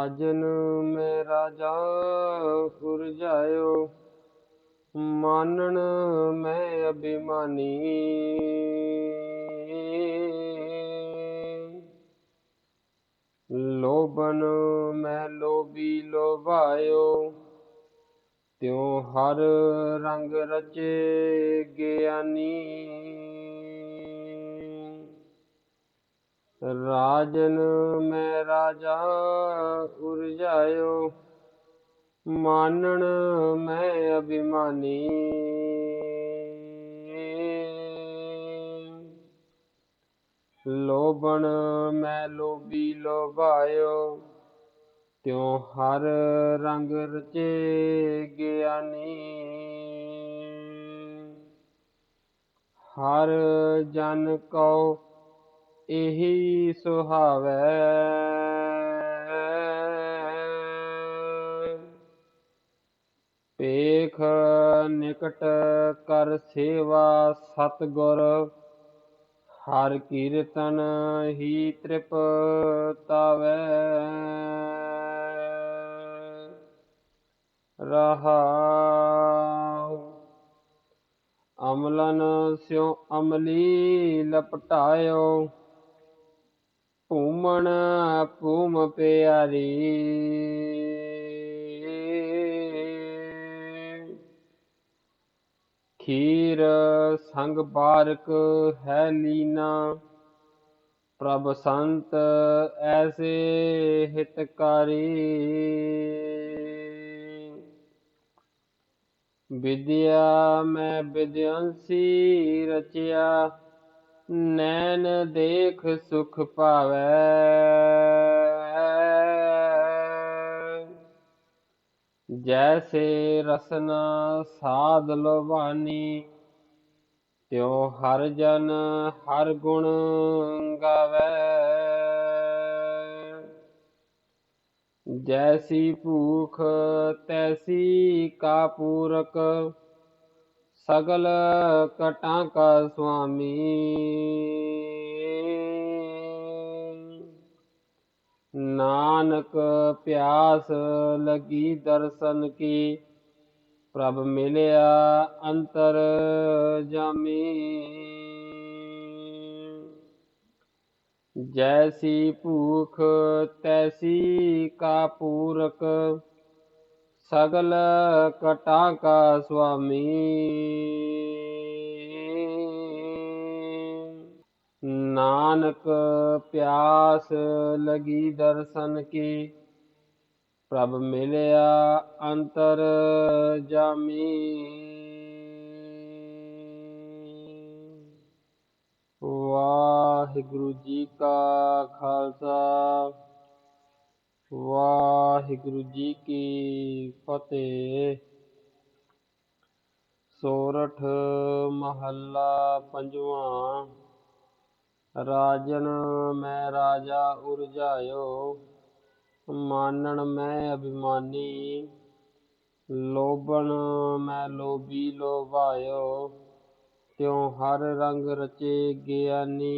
ਰਾਜਨ ਮੇਰਾ ਰਾਜਾ ਉਰਜਾਇਓ ਮਾਨਣ ਮੈਂ ਅਭਿਮਾਨੀ। ਲੋਭਨ ਮੈਂ ਲੋਭੀ ਲੋਭਾਇਓ, ਤਿਉ ਹਰ ਰੰਗ ਰਚੇ ਗਿਆਨੀ। ਰਾਜਨ ਮੈਂ ਰਾਜਾ ਉਰਜਾਇਓ, ਮਾਨਣ ਮੈਂ ਅਭਿਮਾਨੀ। ਲੋਭਣ ਮੈਂ ਲੋਭੀ ਲੋਭਾਇਓ, ਤਿਉ ਹਰ ਰੰਗ ਰਚੇ ਗਿਆਨੀ। ਹਰ ਜਨ ਕਉ ਇਹੀ ਸੁਹਾਵੈ। ਪੇਖ ਨਿਕਟ ਕਰ ਸੇਵਾ ਸਤਗੁਰ, ਹਰ ਕੀਰਤਨ ਹੀ ਤ੍ਰਿਪਤਾਵੈ ਰਹਾਉ ਅਮਲਨ ਸਿਉ ਅਮਲੀ ਲਪਟਾਇਓ ਭੂਮਣ ਭੂਮ ਪਿਆਰੀ। ਖੀਰ ਸੰਗ ਬਾਰਕ ਹੈ ਲੀਨਾ ਪ੍ਰਭ ਸੰਤ ਐਸੇ ਹਿਤਕਾਰੀ। ਵਿਦਿਆ ਮੈਂ ਵਿਦਿਅੰਸੀ ਰਚਿਆ ਨੈਣ ਦੇਖ ਸੁਖ ਪਾਵੈ ਜੈਸੇ ਰਸਨਾ ਸਾਧ ਲੋਭਾਨੀ, ਤਿਉ ਹਰ ਜਨ ਹਰ ਗੁਣ ਗਾਵੈ। ਜੈਸੀ ਭੂਖ ਤੈਸੀ ਕਾਪੂਰਕ ਪੂਰਕ ਸਗਲ ਕਟਾਂ ਕਾ ਸੁਆਮੀ ਨਾਨਕ ਪਿਆਸ ਲਗੀ ਦਰਸ਼ਨ ਕੀ ਪ੍ਰਭ ਮਿਲਿਆ ਅੰਤਰ ਜਾਮੀ ਜੈਸੀ ਭੂਖ ਤੈਸੀ ਕਾ ਪੂਰਕ ਸਗਲ ਕਟਾਂ ਕਾ ਸੁਆਮੀ। ਨਾਨਕ ਪਿਆਸ ਲਗੀ ਦਰਸ਼ਨ ਕੀ, ਪ੍ਰਭ ਮਿਲਿਆ ਅੰਤਰ ਜਾਮੀ। ਵਾਹਿਗੁਰੂ ਜੀ ਕਾ ਖਾਲਸਾ। ਵਾਹਿਗੁਰੂ ਜੀ ਕੀ ਫਤਿਹ। ਸੋਰਠ ਮਹੱਲਾ ਪੰਜਵਾਂ। ਰਾਜਨ ਮੈਂ ਰਾਜਾ ਉਰਜਾਇਓ, ਮਾਨਣ ਮੈਂ ਅਭਿਮਾਨੀ। ਲੋਭਣ ਮੈਂ ਲੋਭੀ ਲੋਭਾਇਓ, ਤਿਉ ਹਰ ਰੰਗ ਰਚੇ ਗਿਆਨੀ।